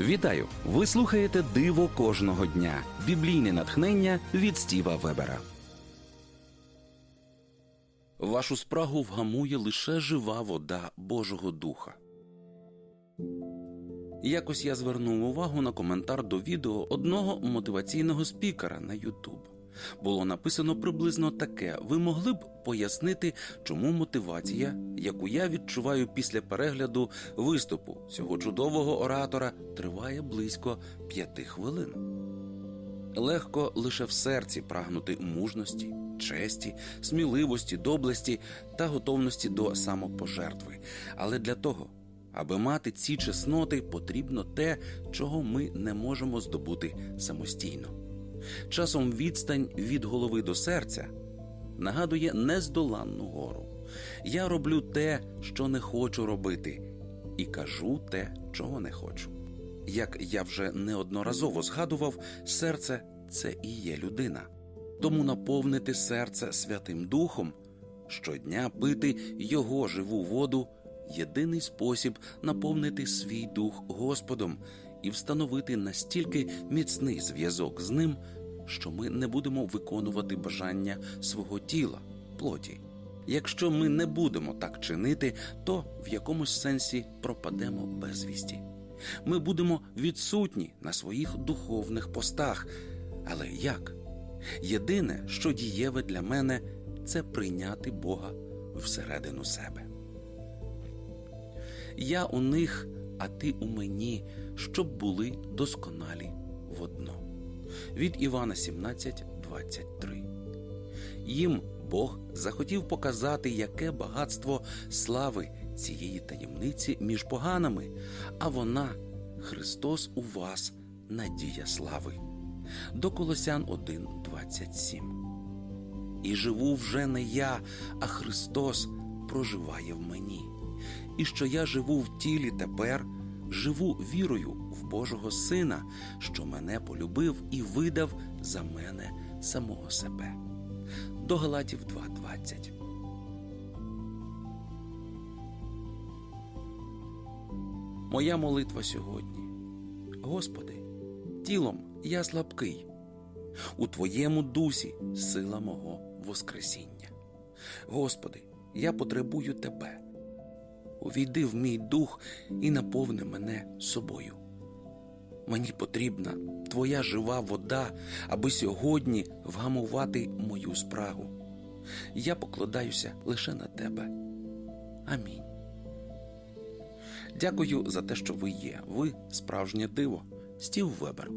Вітаю! Ви слухаєте Диво кожного дня. Біблійне натхнення від Стіва Вебера. Вашу спрагу вгамує лише жива вода Божого Духа. Якось я звернув увагу на коментар до відео одного мотиваційного спікера на YouTube. Було написано приблизно таке: ви могли б пояснити, чому мотивація, яку я відчуваю після перегляду виступу цього чудового оратора, триває близько п'яти хвилин. Легко лише в серці прагнути мужності, честі, сміливості, доблесті та готовності до самопожертви. Але для того, аби мати ці чесноти, потрібно те, чого ми не можемо здобути самостійно. Часом відстань від голови до серця нагадує нездоланну гору. Я роблю те, що не хочу робити, і кажу те, чого не хочу. Як я вже неодноразово згадував, серце це і є людина. Тому наповнити серце Святим Духом, щодня пити його живу воду єдиний спосіб наповнити свій дух Господом і встановити настільки міцний зв'язок з ним, що ми не будемо виконувати бажання свого тіла, плоті. Якщо ми не будемо так чинити, то в якомусь сенсі пропадемо безвісті. Ми будемо відсутні на своїх духовних постах. Але як? Єдине, що дієве для мене, це прийняти Бога всередину себе. Я у них, а ти у мені, щоб були досконалі водно. Від Івана 17, 23. Їм Бог захотів показати, яке багатство слави цієї таємниці між поганими, а вона Христос у вас, надія слави. До Колосян 1, 27. І живу вже не я, а Христос проживає в мені. І що я живу в тілі тепер, живу вірою Божого Сина, що мене полюбив і видав за мене самого себе. До Галатів 2.20 Моя молитва сьогодні. Господи, тілом я слабкий, у Твоєму дусі сила мого Воскресіння. Господи, я потребую Тебе. Увійди в мій дух і наповни мене собою. Мені потрібна Твоя жива вода, аби сьогодні вгамувати мою спрагу. Я покладаюся лише на Тебе. Амінь. Дякую за те, що ви є. Ви справжнє диво. Стів Вебер.